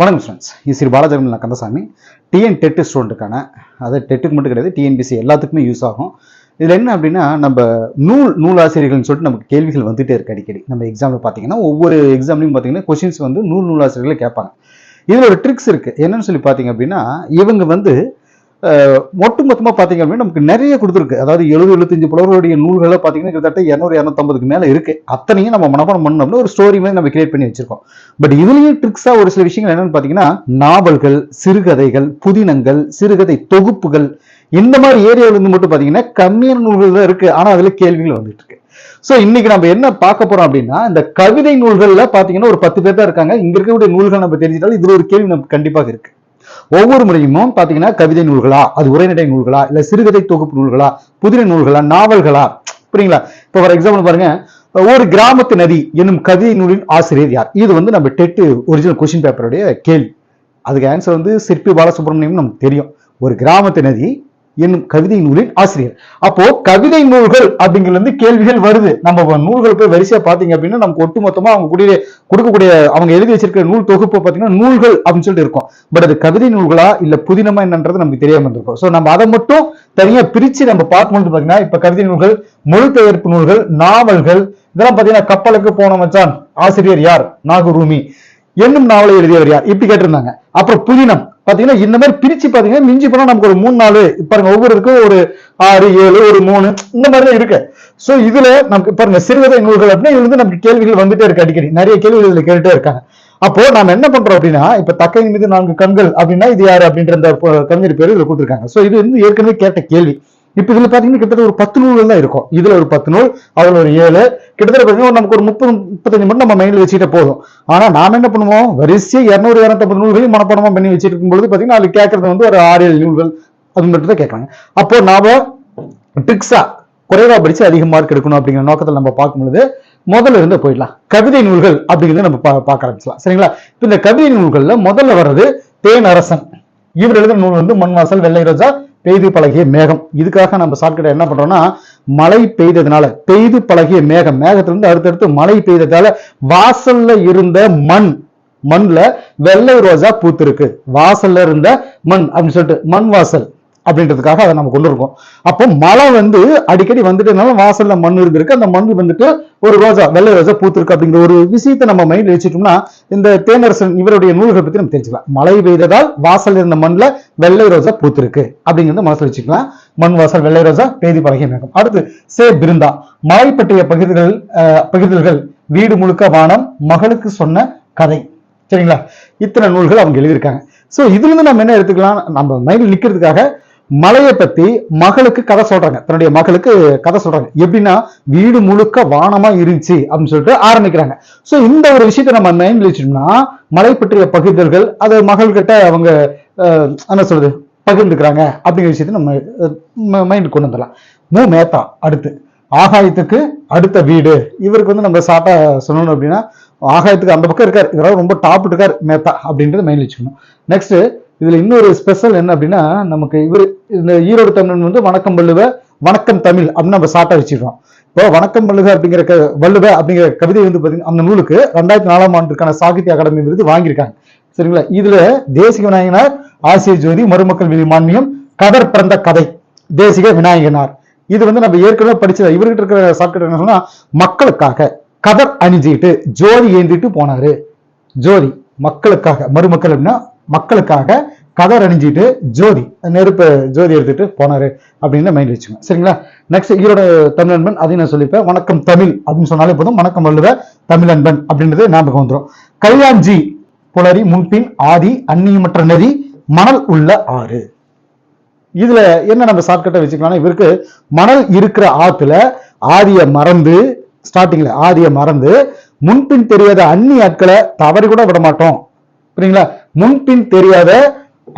வணக்கம் ஸ்டூடெண்ட்ஸ் இது Shri Balajakamal Kandasamy. TN TET ஸ்டூடெண்ட்டுக்கான அதாவது டெட்டுக்கு மட்டும் கிடையாது டிஎன்பிசி எல்லாத்துக்குமே யூஸ் ஆகும். இதில் என்ன அப்படின்னா நம்ம நூல் நூலாசிரியர்கள்னு சொல்லிட்டு நமக்கு கேள்விகள் வந்துகிட்டே இருக்கு அடிக்கடி. நம்ம எக்ஸாமில் பார்த்தீங்கன்னா ஒவ்வொரு எக்ஸாம்லையும் பார்த்தீங்கன்னா கொஷின்ஸ் வந்து நூல் நூலாசிரியர்களை கேட்பாங்க. இதில் ஒரு ட்ரிக்ஸ் இருக்குது என்னன்னு சொல்லி பார்த்தீங்க அப்படின்னா இவங்க வந்து ஒட்டு மொத்தமாக பார்த்தீங்க அப்படின்னா நமக்கு நிறைய கொடுத்துருக்கு. அதாவது எழுபது எழுபத்தஞ்சு புலவர்களுடைய நூல்களை பார்த்தீங்கன்னா கிட்டத்தட்ட இரநூறு இரநூத்தம்பதுக்கு மேலே இருக்குது அத்தனையும் நம்ம மனப்பாடம் பண்ணோம்னா ஒரு ஸ்டோரி மாதிரி நம்ம கிரியேட் பண்ணி வச்சிருக்கோம். பட் இதுலேயும் ட்ரிக்ஸாக ஒரு சில விஷயங்கள் என்னென்னு பார்த்தீங்கன்னா நாவல்கள் சிறுகதைகள் புதினங்கள் சிறுகதை தொகுப்புகள் இந்த மாதிரி ஏரியாவில இருந்து மட்டும் பார்த்தீங்கன்னா கம்மியான நூல்கள் தான் இருக்குது ஆனால் அதில் கேள்விகள் வந்துட்டு இருக்கு. ஸோ இன்னைக்கு நம்ம என்ன பார்க்க போறோம் அப்படின்னா இந்த கவிதை நூல்களில் பார்த்தீங்கன்னா ஒரு பத்து பேர் தான் இருக்காங்க. இங்க இருக்கக்கூடிய நூல்கள் நம்ம தெரிஞ்சிட்டாலும் இதுல ஒரு கேள்வி நமக்கு கண்டிப்பாக இருக்கு. ஒவ்வொரு முறையும் பார்த்தீங்கன்னா கவிதை நூல்களா அது உரைநடை நூல்களா இல்லை சிறுகதை தொகுப்பு நூல்களா புதிரை நூல்களா நாவல்களா புரியுங்களா? இப்போ ஃபார் எக்ஸாம்பிள் பாருங்க ஒரு கிராமத்து நதி என்னும் கவிதை நூலின் ஆசிரியர் யார்? இது வந்து நம்ம டெட்டு ஒரிஜினல் கொஸ்டின் பேப்பருடைய கேள்வி. அதுக்கு ஆன்சர் வந்து சிற்பி பாலசுப்ரமணியம் நமக்கு தெரியும். ஒரு கிராமத்து நதி என்னும் கவிதை நூலின் ஆசிரியர். அப்போ கவிதை நூல்கள் அப்படிங்கிறது வந்து கேள்விகள் வருது. நம்ம நூல்கள் போய் வரிசையா பாத்தீங்க அப்படின்னா நமக்கு ஒட்டுமொத்தமா அவங்க கூடிய கொடுக்கக்கூடிய அவங்க எழுதி வச்சிருக்கிற நூல் தொகுப்பு பாத்தீங்கன்னா நூல்கள் அப்படின்னு சொல்லிட்டு இருக்கும். பட் அது கவிதை நூல்களா இல்ல புதினமா என்னன்றது நமக்கு தெரியாம இருந்திருக்கும். சோ நம்ம அதை மட்டும் தனியா பிரிச்சு நம்ம பார்க்கும்போது பாத்தீங்கன்னா இப்ப கவிதை நூல்கள் மொழிபெயர்ப்பு நூல்கள் நாவல்கள் இதெல்லாம் பாத்தீங்கன்னா கப்பலுக்கு போன மச்சான் ஆசிரியர் யார்? நாகரூமி என்னும் நாவலை எழுதியவர் யார்? இப்படி கேட்டிருந்தாங்க. அப்புறம் புதினம். பாத்தீங்கன்னா இந்த மாதிரி பிரிச்சு பாத்தீங்கன்னா மிஞ்சி போனா நமக்கு ஒரு மூணு நாலு பாருங்க ஒவ்வொருக்கும் ஒரு ஆறு ஏழு ஒரு மூணு இந்த மாதிரி தான் இருக்கு. ஸோ இதுல நமக்கு பாருங்க சிறுகதை நூல்கள் அப்படின்னா இது வந்து நமக்கு கேள்விகள் வந்துட்டே இருக்கு அடிக்கடி. நிறைய கேள்விகள் இதுல கேட்டுட்டே இருக்காங்க. அப்போ நாம் என்ன பண்றோம் அப்படின்னா இப்ப தக்கை மீது நான்கு கண்கள் அப்படின்னா இது யாரு அப்படின்ற அந்த கவிஞர் பேர் இதுல கொடுத்துருக்காங்க. ஸோ இது வந்து ஏற்கனவே கேட்ட கேள்வி. இப்ப இதுல பாத்தீங்கன்னா கிட்டத்தட்ட ஒரு பத்து நூல் தான் இருக்கும். இதுல ஒரு பத்து நூல் அதுல ஒரு ஏழு கிட்டத்தட்ட பாத்தீங்கன்னா நமக்கு ஒரு முப்பது முப்பத்தஞ்சு மட்டும் நம்ம மைண்ட்ல வச்சுக்கிட்டே போதும். ஆனா நாம என்ன பண்ணுவோம்? வரிசையா இருநூறு இரநூத்தம்பது நூல்களையும் மனப்பாடமா பண்ணி வச்சுட்டு இருக்கும்போது பாத்தீங்கன்னா அது கேட்கறது வந்து ஒரு ஆறு ஏழு நூல்கள் அது மட்டும் தான் கேட்கறாங்க அப்போ நாம ட்ரிக்ஸா குறைவா படிச்சு அதிக மார்க் எடுக்கணும் அப்படிங்கிற நோக்கத்தில் நம்ம பார்க்கும்பொழுது முதல்ல இருந்து போயிடலாம். கவிதை நூல்கள் அப்படிங்கிறத நம்ம பா- பார்க்க ஆரம்பிச்சலாம் சரிங்களா? இப்போ இந்த கவிதை நூல்கள்ல முதல்ல வர்றது தேன் அரசன். இவர் எழுதின நூல் வந்து மண்வாசல் வெள்ளை ரோஜா பெய்து பழகிய மேகம். இதுக்காக நம்ம ஷார்ட்கட் என்ன பண்றோம்னா மழை பெய்ததுனால பெய்து பழகிய மேகம். மேகத்திலிருந்து அடுத்தடுத்து மழை பெய்ததால வாசல்ல இருந்த மண் மண்ல வெள்ளை ரோஜா பூத்திருக்கு. வாசல்ல இருந்த மண் அப்படின்னு சொல்லிட்டு மண் வாசல். அப்படின்றதுக்காக அதை நம்ம கொண்டு இருக்கோம் அப்போ மழை வந்து அடிக்கடி வந்துட்டுனால வாசல்ல மண் இருந்திருக்கு. அந்த மண் வந்துட்டு ஒரு ரோஜா வெள்ளை ரோஜா பூத்திருக்கு அப்படிங்கிற ஒரு விஷயத்தை நம்ம மைண்ட்ல வச்சுட்டோம்னா இந்த தேனரசன் இவருடைய நூல்களை பத்தி நம்ம தெரிஞ்சுக்கலாம். மழை பெய்ததால் வாசல் இருந்த மண்ல வெள்ளை ரோஜா பூத்திருக்கு அப்படிங்கிறத மனசுல வச்சுக்கலாம். மண் வாசல் வெள்ளை ரோஜா பேதி பழகி நடக்கும் அடுத்து சே பிருந்தா. மழை பற்றிய பகிர்தல்கள் பகிர்தல்கள் வீடு முழுக்க வானம் மகளுக்கு சொன்ன கதை. சரிங்களா? இத்தனை நூல்கள் அவங்க எழுதியிருக்காங்க. ஸோ இதுலேருந்து நம்ம என்ன எடுத்துக்கலாம்? நம்ம மைண்டில் நிற்கிறதுக்காக மலையை பத்தி மகளுக்கு கதை சொல்றாங்க. தன்னுடைய மகளுக்கு கதை சொல்றாங்க. எப்படின்னா வீடு முழுக்க வானமா இருந்துச்சு அப்படின்னு சொல்லிட்டு ஆரம்பிக்கிறாங்க. சோ இந்த ஒரு விஷயத்த நம்ம மைண்ட்ல வச்சோம்னா மலை பற்றிய பகிர்தல்கள் அது மகள்கிட்ட அவங்க என்ன சொல்றது பகிர்ந்துக்கிறாங்க அப்படிங்கிற விஷயத்த நம்ம மைண்ட் கொண்டு வந்துடலாம். மு. மேத்தா அடுத்து. ஆகாயத்துக்கு அடுத்த வீடு. இவருக்கு வந்து நம்ம சாட்டா சொல்லணும் அப்படின்னா ஆகாயத்துக்கு அந்த பக்கம் இருக்கார். இவரால் ரொம்ப டாப் இருக்கார் மேத்தா அப்படின்றது மைண்ட் வச்சுக்கணும். நெக்ஸ்ட் இதுல இன்னொரு ஸ்பெஷல் என்ன அப்படின்னா நமக்கு இவர் இந்த ஈரோடு தமிழன் வந்து வணக்கம் வள்ளுவ வணக்கம் தமிழ் அப்படின்னு நம்ம சாட்டா வச்சிருக்கோம் இப்போ வணக்கம் வள்ளுவ அப்படிங்கிற க- வள்ளுவ அப்படிங்கிற கவிதை வந்து பார்த்தீங்கன்னா அந்த நூலுக்கு ரெண்டாயிரத்தி நாலாம் ஆண்டுக்கான சாகித்ய அகாடமி விருது வாங்கியிருக்காங்க. சரிங்களா? இதுல தேசிக விநாயகனார் ஆசிய ஜோதி மருமக்கள் விதி மானியம் கதர் பிறந்த கதை தேசிக விநாயகனார். இது வந்து நம்ம ஏற்கனவே படிச்சது இவர்கிட்ட இருக்கிற ஷார்ட்கட் என்ன சொன்னா மக்களுக்காக கதர் அணிஞ்சிட்டு ஜோதி ஏந்திட்டு போனாரு. ஜோதி மக்களுக்காக மருமக்கள் அப்படின்னா மக்களுக்காக கதர் அணிஞ்சிட்டு ஜோதி நெருப்பு ஜோதி எடுத்துட்டு போனாரு அப்படின்னு மைண்ட் வச்சுக்கோங்க. சரிங்களா? நெக்ஸ்ட் ஈரோட தமிழன்பன் அதையும் நான் சொல்லிப்பேன். வணக்கம் தமிழ் அப்படின்னு சொன்னாலே போதும். வணக்கம் வள்ளுவ தமிழன்பன் அப்படின்றது ஞாபகம் வந்துடும் கல்யாண்ஜி புலரி முன்பின் ஆதி அந்நியமற்ற நெறி மணல் உள்ள ஆறு. இதுல என்ன நம்ம ஷார்ட்கட்டை வச்சுக்கலாம்னா இவருக்கு மணல் இருக்கிற ஆத்துல ஆதிய மறந்து ஸ்டார்டிங்ல ஆதிய மறந்து முன்பின் தெரியாத அந்நிய ஆட்களை தவறி கூட விட மாட்டோம். புரியுங்களா? முன்பின் தெரியாத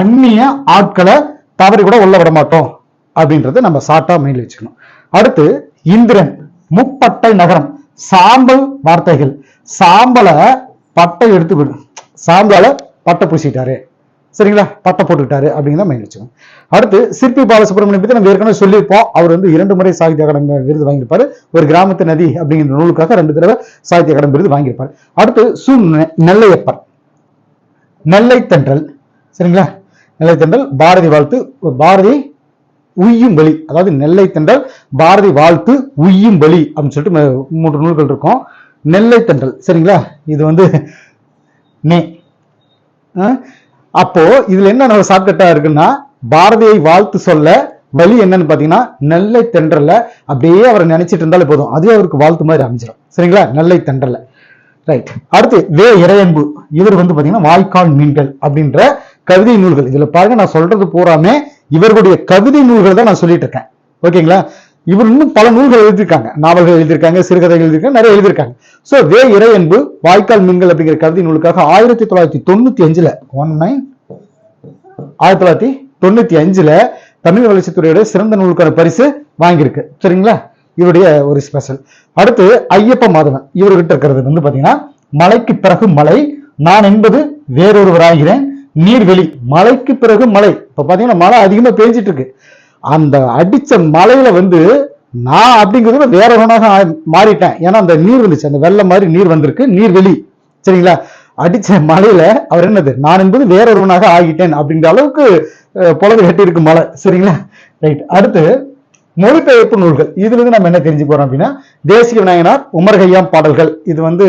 அந்நிய ஆட்களை தவறி கூட உள்ள விட மாட்டோம் அப்படின்றத நம்ம சாட்டா மைண்ட்ல வச்சுக்கணும். அடுத்து இந்திரன் முப்பட்டை நகரம் சாம்பல் வார்த்தைகள். சாம்பலை பட்டை எடுத்து விடு. சாம்பலை பட்டை பூசிட்டாரு. சரிங்களா? பட்டை போட்டுக்கிட்டாரு அப்படிங்கிறத மைண்ட் வச்சுக்கோங்க அடுத்து சிற்பி பாலசுப்ரமணியம் பத்தி நம்ம ஏற்கனவே சொல்லியிருப்போம். அவர் வந்து இரண்டு முறை சாகித்ய அகாடமி விருது வாங்கியிருப்பாரு. ஒரு கிராமத்து நதி அப்படிங்கிற நூலுக்காக ரெண்டு தடவை சாகித்ய அகாடமி விருது வாங்கியிருப்பாரு. அடுத்து சு நெல்லையப்பர். நெல்லை தென்றல் சரிங்களா? நெல்லை தென்றல் பாரதி வாழ்த்து பாரதி உய்யும் வழி. அதாவது நெல்லை தென்றல் பாரதி வாழ்த்து உய்யும் வழி அப்படின்னு சொல்லிட்டு மூன்று நூல்கள் இருக்கும். நெல்லை தென்றல் சரிங்களா? இது வந்து நே. ஆ? அப்போ இதுல என்ன நம்ம ஷார்ட்கட்டா இருக்குன்னா பாரதியை வாழ்த்து சொல்ல வழி என்னன்னு பாத்தீங்கன்னா நெல்லை தென்றல அப்படியே அவரை நினைச்சிட்டு இருந்தாலே போதும். அதுவே அவருக்கு வாழ்த்து மாதிரி அமைஞ்சிடும் சரிங்களா? நெல்லை தென்றல்ல ரைட் அடுத்து வே இறையன்பு. இவர் வந்து பாத்தீங்கன்னா வாய்க்கால் மீன்கள் அப்படின்ற கவிதை நூல்கள். இதுல பாருங்க நான் சொல்றது பூராமே இவர்களுடைய கவிதை நூல்கள் தான் நான் சொல்லிட்டு இருக்கேன். ஓகேங்களா இவர் இன்னும் பல நூல்கள் எழுதியிருக்காங்க. நாவல்கள் எழுதியிருக்காங்க சிறுகதைகள் எழுதியிருக்காங்க நிறைய எழுதியிருக்காங்க. சோ வே இறையன்பு வாய்க்கால் மீன்கள் அப்படிங்கிற கவிதை நூலுக்காக ஆயிரத்தி தொள்ளாயிரத்தி தொண்ணூத்தி அஞ்சுல ஒன் நைன் ஆயிரத்தி தொள்ளாயிரத்தி தொண்ணூத்தி அஞ்சுல தமிழ் வளர்ச்சித்துறையோட சிறந்த நூலுக்கான பரிசு வாங்கியிருக்கு. சரிங்களா? இவருடைய ஒரு ஸ்பெஷல் அடுத்து ஐயப்ப மாதவன். இவர்கிட்ட இருக்கிறது வந்து பாத்தீங்கன்னா மலைக்கு பிறகு மலை நான் என்பது வேறொருவராகிறேன் நீர்வெளி மலைக்கு பிறகு மலை. இப்ப பாத்தீங்கன்னா மழை அதிகமா பெஞ்சிட்டு இருக்கு. அந்த அடிச்ச மலையில வந்து நான் அப்படிங்கிறது வேற ஒன்றாக மாறிட்டேன். ஏன்னா அந்த நீர் வந்துச்சு. அந்த வெள்ளம் மாதிரி நீர் வந்திருக்கு. நீர்வெளி. சரிங்களா? அடிச்ச மலையில அவர் என்னது? நான் என்பது வேறொருவனாக ஆகிட்டேன் அப்படின்ற அளவுக்கு அஹ், புலவு கட்டி இருக்கு மலை. சரிங்களா? ரைட் அடுத்து மொழிபெயர்ப்பு நூல்கள். இதுல இருந்து நம்ம என்ன தெரிஞ்சு போறோம் அப்படின்னா தேசிய விநாயகனார் உமர்கையாம் பாடல்கள். இது வந்து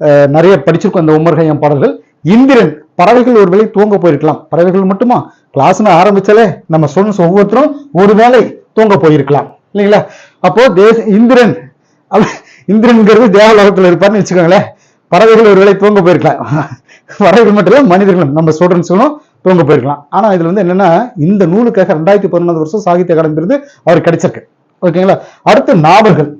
அஹ், நிறைய படிச்சிருக்கோம் அந்த உமர்கையாம் பாடல்கள். இந்திரன் பறவைகள் ஒரு வேலை தூங்க போயிருக்கலாம். பறவைகள் மட்டுமா? கிளாஸ்னு ஆரம்பிச்சாலே நம்ம ஸ்டூடெண்ட்ஸ் ஒவ்வொருத்தரும் ஒரு வேளை தூங்க போயிருக்கலாம். இல்லைங்களா? அப்போ தேச இந்திரன் இந்திரன்கிறது தேவலோகத்தில் இருப்பார்னு வச்சுக்கோங்களேன். பறவைகள் ஒரு வேலை தூங்க போயிருக்கலாம். பறவைகள் மட்டும் இல்லை மனிதர்களும் நம்ம ஸ்டூடெண்ட்ஸுகளும் தூங்க போயிருக்கலாம். ஆனா இதுல வந்து என்னென்னா இந்த நூலுக்காக ரெண்டாயிரத்தி பதினொன்றாவது வருஷம் சாகித்ய அகாடமியிலிருந்து அவர் கிடைச்சிருக்கு. ஓகேங்களா? அடுத்து நாவல்கள்.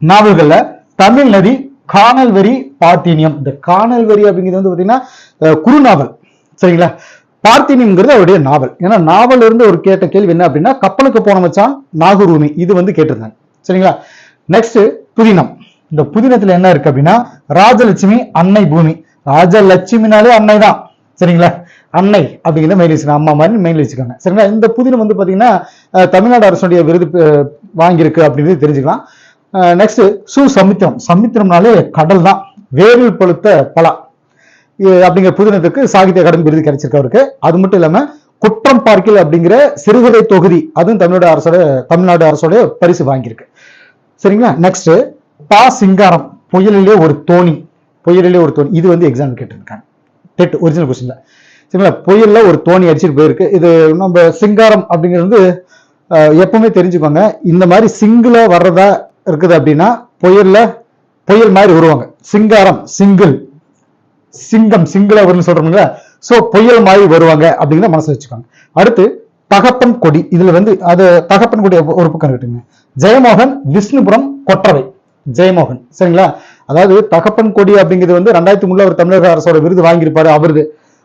நாவல்களில் தமிழ் நதி காணல் வரி பார்த்தீனியம் இந்த காணல் வரி அப்படிங்கிறது வந்து பாத்தீங்கன்னா குறுநாவல். சரிங்களா? பார்த்தீனியம்ங்கிறது அவருடைய நாவல். ஏன்னா நாவல் இருந்து ஒரு கேட்ட கேள்வி என்ன அப்படின்னா கப்பலுக்கு போன வச்சான் நாகூர் இது வந்து கேட்டிருந்தாங்க. சரிங்களா? நெக்ஸ்ட் புதினம். இந்த புதினத்துல என்ன இருக்கு அப்படின்னா ராஜலட்சுமி அன்னை பூமி. ராஜலட்சுமினாலே அன்னை தான் சரிங்களா? அன்னை அப்படிங்கிறத மெயில் வச்சுக்கோங்க அம்மா மாதிரி மெயில் வச்சுக்கோங்க சரிங்களா? இந்த புதினம் வந்து பாத்தீங்கன்னா தமிழ்நாடு அரசுடைய விருது வாங்கியிருக்கு அப்படிங்கிறது தெரிஞ்சுக்கலாம். நெக்ஸ்ட் சு சமுத்திரம் சமுத்திரம்னாலே கடல் தான். வேரில் பழுத்த பலா. அப்படிங்கிற புதினத்துக்கு சாகித்ய அகாடமி விருது கிடைச்சிருக்கு அவருக்கு. அது மட்டும் இல்லாம குற்றம் பார்க்கில் அப்படிங்கிற சிறுகதை தொகுதி அதுவும் தமிழ்நாடு அரசோட தமிழ்நாடு அரசோட பரிசு வாங்கியிருக்கு. சரிங்களா? நெக்ஸ்ட் பா சிங்காரம். புயலிலே ஒரு தோணி. புயலிலே ஒரு தோணி. இது வந்து எக்ஸாம் கேட்டிருக்காங்க. டெட் ஒரிஜினல் கொஸ்டின்ல சரிங்களா புயலில் ஒரு தோணி அடிச்சிட்டு போயிருக்கு. இது நம்ம சிங்காரம் அப்படிங்கிறது வந்து எப்பவுமே தெரிஞ்சுக்கோங்க. இந்த மாதிரி சிங்கிள வர்றதா இருக்குது அப்படின்னா புயலில் புயல் மாதிரி வருவாங்க சிங்காரம் சிங்கிள் சிங்கம் சிங்கிளா வரும்னு சொல்றோம்ல. ஸோ புயல் மாதிரி வருவாங்க அப்படிங்கிறத மனசு வச்சுக்கோங்க. அடுத்து தகப்பன் கொடி. இதுல வந்து அது தகப்பன் கொடி ஒரு பக்கம் இருக்குங்க ஜெயமோகன் விஷ்ணுபுரம் கொற்றவை. ஜெயமோகன். சரிங்களா? அதாவது தகப்பன் கொடி அப்படிங்கிறது வந்து ரெண்டாயிரத்தி மூணுல அவர் தமிழக அரசோட விருது வாங்கியிருப்பாரு அவருது.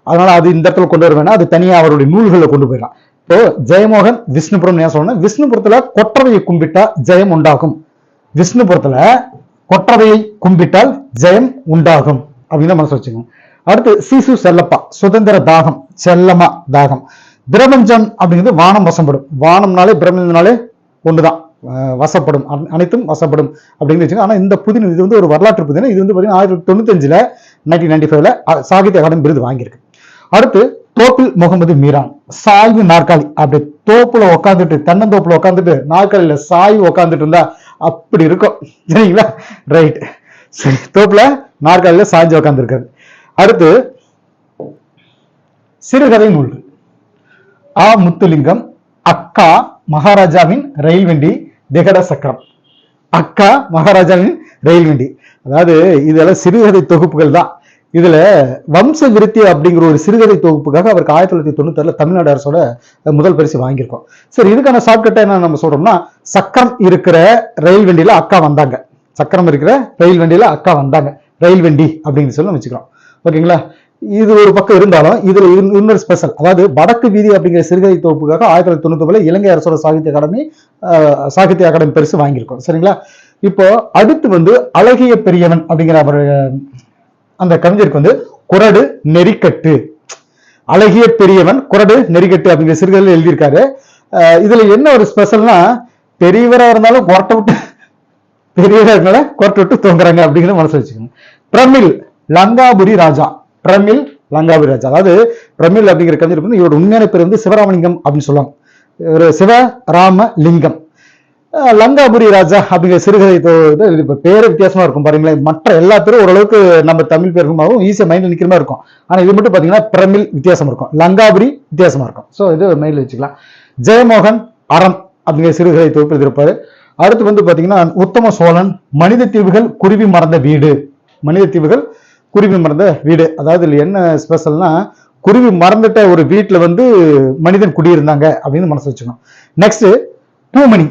அதனால அது இந்த இடத்துல கொண்டு வர வேணாம். அது தனியா அவருடைய நூல்களில் கொண்டு போயிடலாம். இப்போ ஜெயமோகன் விஷ்ணுபுரம் ஏன் சொல்லணும் விஷ்ணுபுரத்துல கொற்றவையை கும்பிட்டா ஜெயம் உண்டாகும். விஷ்ணுபுரத்துல கொற்றவையை கும்பிட்டால் ஜெயம் உண்டாகும் அப்படின்னு மனசு வச்சுக்கணும். அடுத்து சிசு செல்லப்பா சுதந்திர தாகம் செல்லமா தாகம். பிரபஞ்சம் அப்படிங்கிறது வானம் வசப்படும். வானம்னாலே பிரபஞ்சம்னாலே ஒண்ணுதான். வசப்படும். அனைத்தும் வசப்படும் அப்படின்னு வச்சுக்கோங்க. ஆனா இந்த புதின இது வந்து ஒரு வரலாற்று புதினம் இது வந்து பாத்தீங்கன்னா ஆயிரத்தி தொண்ணூத்தஞ்சுல நைன்டீன் நைன்டி ஃபைவ்ல சாகித்ய அகாடமி விருது வாங்கியிருக்கு. அடுத்து தோப்பில் முகமது மீரான். சாய்வு நாற்காலி. அப்படி தோப்புல உட்காந்துட்டு தென்னந்தோப்புல உட்காந்துட்டு நாற்காலியில சாய்வு உட்காந்துட்டு இருந்தா அப்படி இருக்கும். சரிங்களா? ரைட் சரி தோப்புல நாற்காலியில சாய்ஞ்சு உட்காந்துருக்காரு அடுத்து சிறுகதை நூல். ஆ. முத்துலிங்கம் அக்கா மகாராஜாவின் ரயில் வண்டி திகட சக்கரம். அக்கா மகாராஜாவின் ரயில் வண்டி. அதாவது இதெல்லாம் சிறுகதை தொகுப்புகள் தான். இதுல வம்ச விருத்தி அப்படிங்கிற ஒரு சிறுகதை தொகுப்புக்காக அவருக்கு ஆயிரத்தி தொள்ளாயிரத்தி தொண்ணூத்தாறுல தமிழ்நாடு அரசோட முதல் பரிசு வாங்கியிருக்கோம். சரி இதுக்கான ஷார்ட்கட்டை என்ன நம்ம சொல்றோம்னா சக்கரம் இருக்கிற ரயில் வண்டியில அக்கா வந்தாங்க. சக்கரம் இருக்கிற ரயில் வண்டியில அக்கா வந்தாங்க. ரயில் வண்டி அப்படின்னு சொல்லி வச்சுக்கிறோம். ஓகேங்களா? இது ஒரு பக்கம் இருந்தாலும் இதுல இன்னொரு ஸ்பெஷல் அதாவது வடக்கு வீதி அப்படிங்கிற சிறுகதை தொகுப்புக்காக ஆயிரத்தி தொள்ளாயிரத்தி தொண்ணூத்தி இலங்கை அரசோட சாகித்ய அகாடமி சாகித்ய அகாடமி பரிசு வாங்கியிருக்கோம். சரிங்களா? இப்போ அடுத்து வந்து அழகிய பெரியவன் அப்படிங்கிற அவர் அந்த கவிஞருக்கு வந்து குரடு நெறிக்கட்டு. அழகிய பெரியவன் குரடு நெறிக்கட்டு அப்படிங்கிற சிறுகதையில் எழுதியிருக்காரு. இதுல என்ன ஒரு ஸ்பெஷல்னா பெரியவரா இருந்தாலும் கொரட்டை விட்டு இருந்தாலும் கோர்ட்டு விட்டு தூங்குறாங்க அப்படிங்கிற மனசு வச்சுக்கோங்க பிரமிழ் லங்காபுரி ராஜா. பிரமிழ் லங்காபுரி ராஜா. அதாவது பிரமிழ் அப்படிங்கிற கவிஞர் வந்து இவரோட உண்மையான பேர் வந்து சிவராமலிங்கம் அப்படின்னு சொல்லுவாங்க ஒரு சிவராம லிங்கம் லங்காபுரி ராஜா அப்படிங்கிற சிறுகதை இப்போ இது இப்ப வித்தியாசமா இருக்கும் பாருங்களேன். மற்ற எல்லா பேரும் ஓரளவுக்கு நம்ம தமிழ் பேருக்குமாவும் ஈஸியாக மைண்டில் நிற்கிற மாதிரி இருக்கும். ஆனால் இது மட்டும் பார்த்தீங்கன்னா பிரமிழ் வித்தியாசம் இருக்கும். லங்காபுரி வித்தியாசமா இருக்கும். ஸோ இது மைண்டில் வச்சுக்கலாம். ஜெயமோகன் அறம் அப்படிங்கிற சிறுகதை தொகுப்பு எழுதியிருப்பாரு. அடுத்து வந்து பார்த்தீங்கன்னா உத்தம சோழன் மனித தீவுகள் குருவி மறந்த வீடு. மனித தீவுகள் குருவி மறந்த வீடு. அதாவது இதில் என்ன ஸ்பெஷல்னா குருவி மறந்துட்ட ஒரு வீட்டில் வந்து மனிதன் குடியிருந்தாங்க அப்படின்னு மனசு வச்சுக்கணும். நெக்ஸ்ட் பூமணி.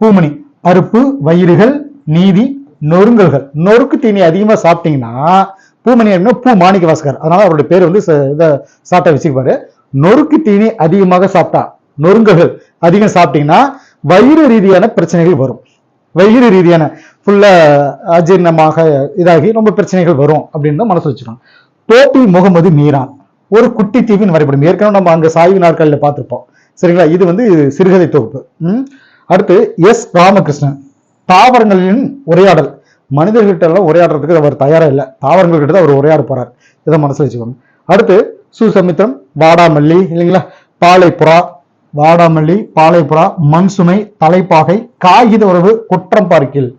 பூமணி. பருப்பு வயிறுகள் நீதி நொறுங்கல்கள். நொறுக்கு தீனி அதிகமாக சாப்பிட்டீங்கன்னா பூமணி அப்படின்னா பூ மாணிக்க வாசகர். அதனால அவருடைய பேர் வந்து இதை சாப்பிட்டா வச்சுக்குவாரு நொறுக்கு தீனி அதிகமாக சாப்பிட்டா நொறுங்கல்கள் அதிகம் சாப்பிட்டீங்கன்னா வயிறு ரீதியான பிரச்சனைகள் வரும். வயிறு ரீதியான ஃபுல்லா அஜீர்ணமாக இதாகி ரொம்ப பிரச்சனைகள் வரும் அப்படின்னு மனசு வச்சுக்கணும். தோப்பி முகமது மீரான். ஒரு குட்டி தீவின் வரைபடம். ஏற்கனவே நம்ம அங்க சாய்வு நாட்களில் பார்த்திருப்போம். சரிங்களா? இது வந்து சிறுகதை தொகுப்பு. அடுத்து எஸ் ராமகிருஷ்ணன். தாவரங்களின் உரையாடல். மனிதர்கிட்ட எல்லாம் உரையாடுறதுக்கு அவர் தயாராக இல்லை. தாவரங்கள் கிட்ட தான் அவர் உரையாட போறார். இதை மனசில் வச்சுக்கோங்க. அடுத்து சுசமித்திரம் வாடாமல்லி இல்லைங்களா? பாலைப்புறா வாடாமல்லி பாலைப்புறா மண் சுமை தலைப்பாகை காகித உறவு குற்றம் பார்க்கில்.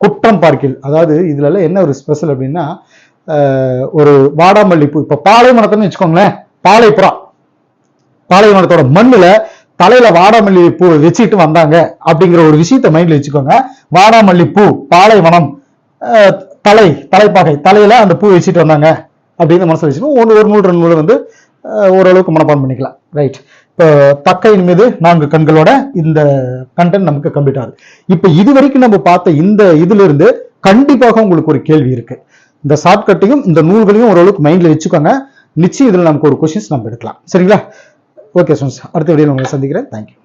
குற்றம் பார்க்கில். அதாவது இதுல என்ன ஒரு ஸ்பெஷல் அப்படின்னா ஒரு வாடாமல்லி பூ. இப்ப பாலைவனத்தைன்னு வச்சுக்கோங்களேன். பாலைப்புறா. பாலைவனத்தோட மண்ணுல தலையில வாடாமல்லி பூ வச்சுட்டு வந்தாங்க அப்படிங்கிற ஒரு விஷயத்த மைண்ட்ல வச்சுக்கோங்க. வாடாமல்லி பூ பாலைவனம் தலை தலைப்பாகை தலையில அந்த பூ வச்சுட்டு வந்தாங்க அப்படின்னு மனசுல வச்சுக்கணும் ஒன்று ஒரு நூல் ரெண்டு நூல் வந்து ஓரளவுக்கு மனப்பாடம் பண்ணிக்கலாம். ரைட் இப்போ தக்கையின் மீது நான்கு கண்களோட இந்த கண்டென்ட் நமக்கு கம்ப்ளீட் ஆகுது. இப்போ இது வரைக்கும் நம்ம பார்த்த இந்த இதுல இருந்து கண்டிப்பாக உங்களுக்கு ஒரு கேள்வி இருக்கு. இந்த ஷார்ட்கட்டையும் இந்த நூல்களையும் ஓரளவுக்கு மைண்ட்ல வச்சுக்கோங்க. நிச்சயம் இதுல நமக்கு ஒரு கொஸ்டின்ஸ் நம்ம எடுக்கலாம். சரிங்களா? ஓகே ஸ்டூடெண்ட்ஸ் அடுத்த வீடியோவில் உங்களை சந்திக்கிறேன். தேங்க்யூ